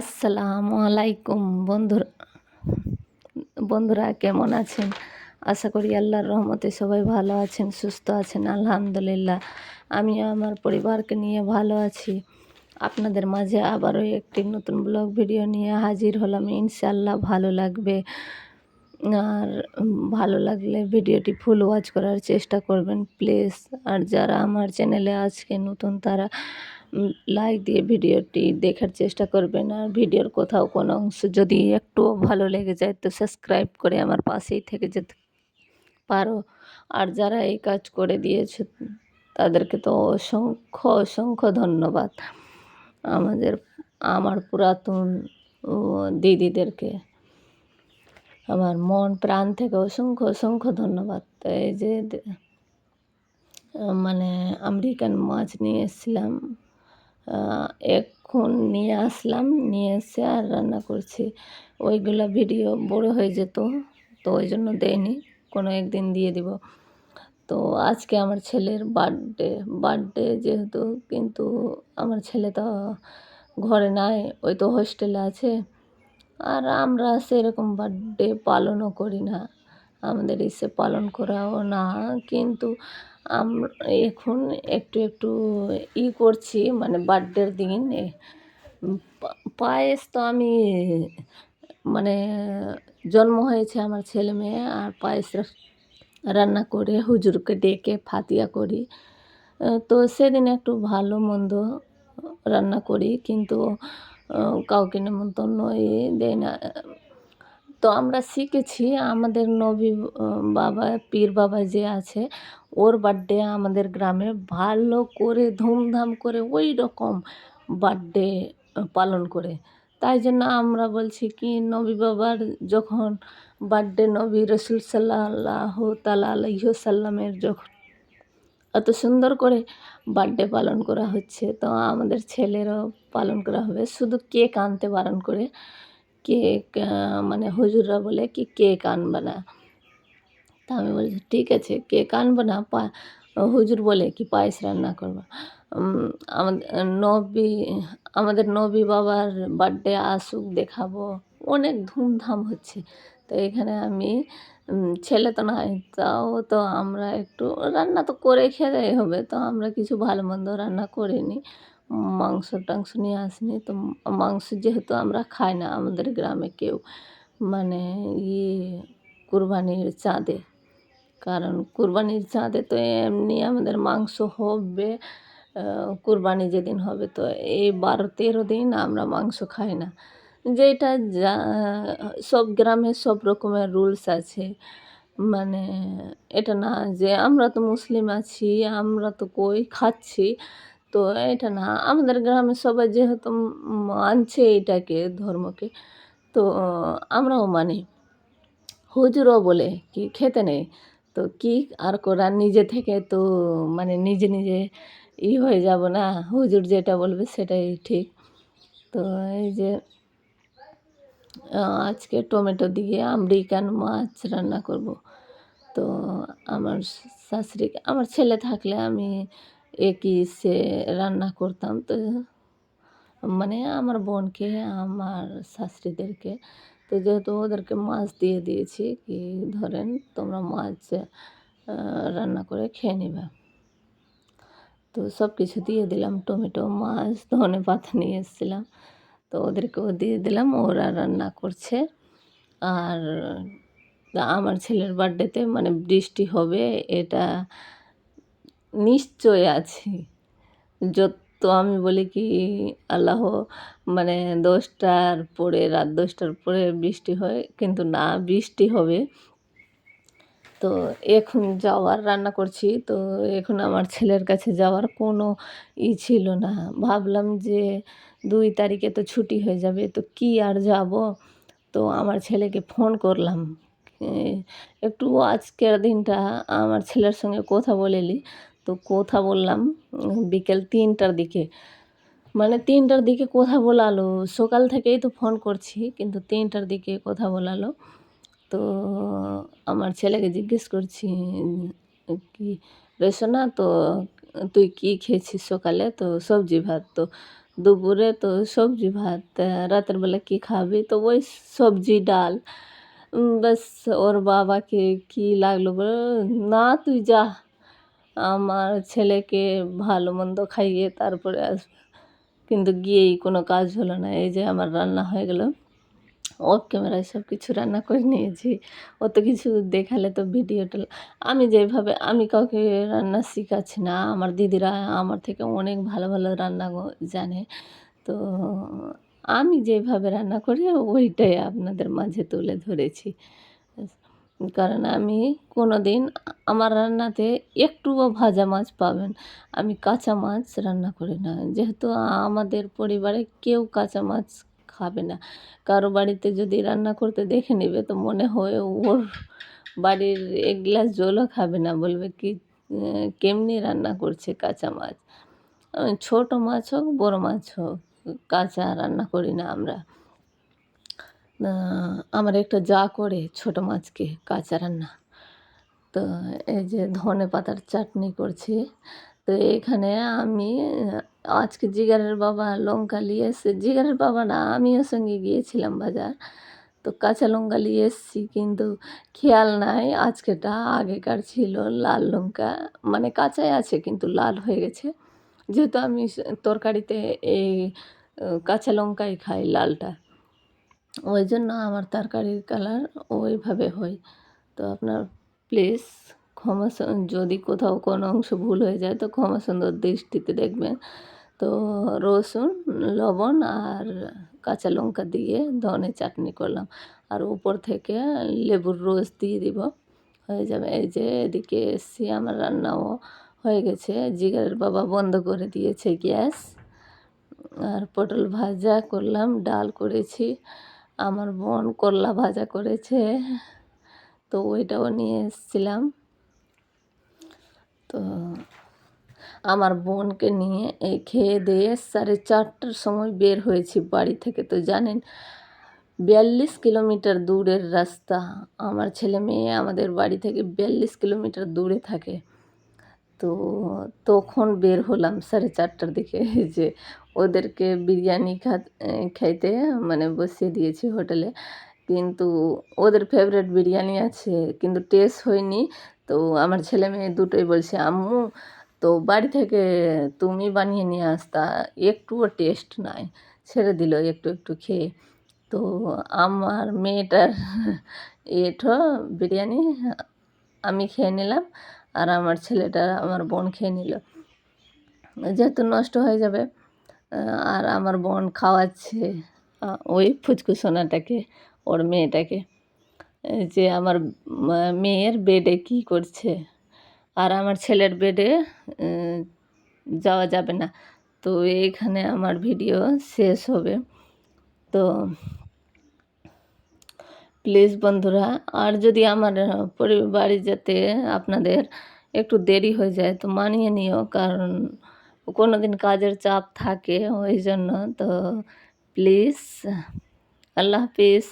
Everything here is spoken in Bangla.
আসসালামু আলাইকুম বন্ধুরা বন্ধুরা কেমন আছেন? আশা করি আল্লাহর রহমতে সবাই ভালো আছেন, সুস্থ আছেন, আলহামদুলিল্লাহ। আমি আমার পরিবারকে নিয়ে ভালো আছি। আপনাদের মাঝে আবারও একটি নতুন ব্লগ ভিডিও নিয়ে হাজির হলাম। ইনশাল্লাহ ভালো লাগবে। আর ভালো লাগলে ভিডিওটি ফুল ওয়াচ করার চেষ্টা করবেন। প্লিজ, আর যারা আমার চ্যানেলে আজকে নতুন তারা লাইক দিয়ে ভিডিওটি দেখার চেষ্টা করবেন। আর ভিডিওর কোথাও কোনো অংশ যদি একটুও ভালো লেগে যায়, তো সাবস্ক্রাইব করে আমার পাশেই থেকে যেতে পারো। আর যারা এই কাজ করে দিয়েছে, তাদেরকে তো অসংখ্য অসংখ্য ধন্যবাদ। আমাদের, আমার পুরাতন দিদিদেরকে। আমার মন, প্রাণ থেকে অসংখ্য অসংখ্য ধন্যবাদ। এই যে মানে আমেরিকান মাছ নিয়ে এসেছিলাম। এখন নিয়ে আসলাম, নিয়ে এসে আর রান্না করছি। ওইগুলো ভিডিও বড় হয়ে যেত, তো ওই জন্য দেয়নি, কোনো একদিন দিয়ে দিব। তো আজকে আমার ছেলের বার্থডে বার্থডে যেহেতু, কিন্তু আমার ছেলে তো ঘরে নাই, ওই তো হোস্টেলে আছে। আর আমরা সেরকম বার্থডে পালনও করি না। আমাদের ইসে পালন করাও না। কিন্তু আমরা এখন একটু একটু ই করছি মানে বার্থডের দিন পায়েস তো আমি মানে জন্ম হয়েছে আমার ছেলে মেয়ে, আর পায়েস রান্না করে হুজুরকে ডেকে ফাতিয়া করি। তো সেদিন একটু ভালো মন্দ রান্না করি, কিন্তু কাউকে নেমন্তন্ন এ দেয় না। তো আমরা শিখেছি আমাদের নবী বাবা, পীর বাবা যে আছে, ওর বার্থডে আমাদের গ্রামে ভালো করে ধুমধাম করে ওই রকম বার্থডে পালন করে। তাই জন্য আমরা বলছি কি, নবী বাবার যখন বার্থডে নবী রসুল সাল্লাহ তালা আলাইহ সাল্লামের যখন এত সুন্দর করে বার্থডে পালন করা হচ্ছে, তো আমাদের ছেলেরও পালন করা হবে। শুধু কেক আনতে বারণ করে কেক মানে হুজুররা বলে কি কেক আনবে না। তা আমি বলছি ঠিক আছে, কেক আনব না হুজুর বলে কি, পায়েস রান্না করব। আমাদের নবী আমাদের নবী বাবার বার্থডে আসুক, দেখাবো। অনেক ধুমধাম হচ্ছে। তো এখানে আমি ছেলে তো নাই, তাও তো আমরা একটু রান্না তো করে খেতেই হবে, তো আমরা কিছু ভালো মন্দ রান্না করিনি। মাংস টাংস নিয়ে আসিনি। তো মাংস যেহেতু আমরা খাই না, আমাদের গ্রামে কেউ মানে ইয়ে কুরবানির চাঁদে, কারণ কুরবানির চাঁদে তো এমনি আমাদের মাংস হবে কুরবানি যেদিন হবে তো এই বারো তেরো দিন আমরা মাংস খাই না। যেটা যা, সব গ্রামে সব রকমের রুলস আছে। মানে এটা না যে আমরা তো মুসলিম আছি, আমরা তো কই খাচ্ছি তো এটা না। আমাদের গ্রামে সবাই যেহেতু মানছে এটাকে, ধর্মকে, তো আমরাও মানি। হুজুরও বলে কি, খেতে নেই। তো কি আর করার? নিজে থেকে তো মানে নিজে নিজে ই হয়ে যাব না। হুজুর যেটা বলবে সেটাই ঠিক। তো এই যে আজকে টমেটো দিয়ে আমেরিকান মাছ রান্না করব? তো আমার শাশুড়ি, আমার ছেলে থাকলে আমি একই সে রান্না করতাম। তো মানে আমার বোনকে, আমার শাশুড়িদেরকে, তো যেহেতু ওদেরকে মাছ দিয়ে দিয়েছি, কি ধরেন তোমরা মাছ রান্না করে খেয়ে নেবে। তো সব কিছু দিয়ে দিলাম, টমেটো, মাছ, ধনে পাতা নিয়ে এসেছিলাম। তো ওদেরকেও দিয়ে দিলাম, ওরা রান্না করছে। আর আমার ছেলের বার্থডেতে মানে বৃষ্টি হবে, এটা নিশ্চয় আছি। যত আমি বলি কি, আল্লাহ মানে দশটার পরে, রাত দশটার পরে বৃষ্টি হয়, কিন্তু না বৃষ্টি হবে। তো এখন যাওয়ার, রান্না করছি, তো এখন আমার ছেলের কাছে যাওয়ার কোনো ই ছিল না। ভাবলাম যে দুই তারিখে তো ছুটি হয়ে যাবে, তো কি আর যাব? তো আমার ছেলেকে ফোন করলাম। একটু আজকের দিনটা আমার ছেলের সঙ্গে কথা বলেলি তো কথা বললাম, বিকেল তিনটার দিকে। মানে তিনটার দিকে কথা বলালো, সকাল থেকেই তো ফোন করছি, কিন্তু তিনটার দিকে কথা বলালো। তো আমার ছেলেকে জিজ্ঞেস করছি, কি রেশনা তো তুই কি খেয়েছিস সকালে? তো সবজি ভাত, তো দুপুরে তো সবজি ভাত, রাতের বেলা কী খাবি? তো ওই সবজি, ডাল। ব্যাস, ওর বাবাকে কি লাগল বলে? না, তুই যা। আমার ছেলেকে ভালো মন্দ খাইয়ে তারপরে আসবে কিন্তু গিয়েই কোনো কাজ হলো না। এই যে আমার রান্না হয়ে গেল। অফ ক্যামেরায় সব কিছু রান্না করে নিয়েছি। অত কিছু দেখালে তো ভিডিওটা আমি যেভাবে, আমি কাউকে রান্না শেখাচ্ছি না। আমার দিদিরা আমার থেকে অনেক ভালো ভালো রান্না জানে। তো আমি যেভাবে রান্না করি, ওইটাই আপনাদের মাঝে তুলে ধরেছি। কারণ আমি কোনো দিন আমার রান্নাতে একটুও ভাজা মাছ পাবেন। আমি কাঁচা মাছ রান্না করি না। যেহেতু আমাদের পরিবারে কেউ কাঁচা মাছ খাবে না। কারও বাড়িতে যদি রান্না করতে দেখে নেবে, তো মনে হয় ওর বাড়ির এক গ্লাস জলও খাবে না। বলবে কি কেমনি রান্না করছে কাঁচা মাছ? ছোট মাছ হোক, বড় মাছ হোক, কাঁচা রান্না করি না আমরা। আমার একটা যা করে ছোট মাছকে কাঁচা রান্না। তো এই যে ধনে পাতার চাটনি করছি। তো এখানে আমি, আজকে জিগারের বাবা লঙ্কা নিয়ে এসে জিগারের বাবা না, আমিও সঙ্গে গিয়েছিলাম বাজার। তো কাঁচা লঙ্কা নিয়ে এসেছি, কিন্তু খেয়াল নাই, আজকেটা আগেকার ছিল লাল লঙ্কা। মানে কাঁচাই আছে, কিন্তু লাল হয়ে গেছে। যেহেতু আমি তরকারিতে এই কাঁচা লঙ্কাই খাই লালটা। ওই জন্য আমার তরকারির কালার ওইভাবে হয়। তো আপনার প্লিজ ক্ষমা যদি কোথাও কোনো অংশ ভুল হয়ে যায় তো ক্ষমা সুন্দর দৃষ্টিতে দেখবেন। তো রসুন, লবণ আর কাঁচা লঙ্কা দিয়ে ধনে চাটনি করলাম। আর উপর থেকে লেবুর রস দিয়ে দিব। হয়ে যাবে। এই যে এদিকে এসছি, আমার রান্নাও হয়ে গেছে। জিগারের বাবা বন্ধ করে দিয়েছে গ্যাস। আর পটল ভাজা করলাম, ডাল করেছি। আমার বোন করলা ভাজা করেছে। তো ওইটাও নিয়ে এসেছিলাম। তো আমার বোনকে নিয়ে এই খেয়ে দিয়ে সাড়ে চারটার সময় বের হয়েছি বাড়ি থেকে। তো জানেন, বিয়াল্লিশ কিলোমিটার দূরের রাস্তা। আমার ছেলে মেয়ে আমাদের বাড়ি থেকে বিয়াল্লিশ কিলোমিটার দূরে থাকে। তো তখন বের হলাম সাড়ে চারটার দিকে। যে ওদেরকে বিরিয়ানি খা খাইতে মানে বসিয়ে দিয়েছি হোটেলে। কিন্তু ওদের ফেভারিট বিরিয়ানি আছে, কিন্তু টেস্ট হয়নি। তো আমার ছেলে মেয়ে দুটোই বলছে, আম্মু, তো বাড়ি থেকে তুমি বানিয়ে নিয়ে আসতা, একটুও টেস্ট নাই। ছেড়ে দিল একটু একটু খেয়ে। তো আমার মেয়েটার এঠো বিরিয়ানি আমি খেয়ে নিলাম। আর আমার ছেলেটা আমার বোন খেয়ে নিল। যেহেতু নষ্ট হয়ে যাবে আর আমার বোন খাওয়াচ্ছে ওই ফুচকু সোনাটাকে, ওর মেয়েটাকে। যে আমার মেয়ের বেডে কী করছে? আর আমার ছেলের বেডে যাওয়া যাবে না। তো এইখানে আমার ভিডিও শেষ হবে। তো প্লিজ বন্ধুরা, আর যদি আমার পরিবারে যেতে আপনাদের একটু দেরি হয়ে যায়, তো মানিয়ে নিও, কারণ কোনো দিন কাজের চাপ থাকে, ওই জন্য তো প্লিজ, আল্লাহ হাফিজ।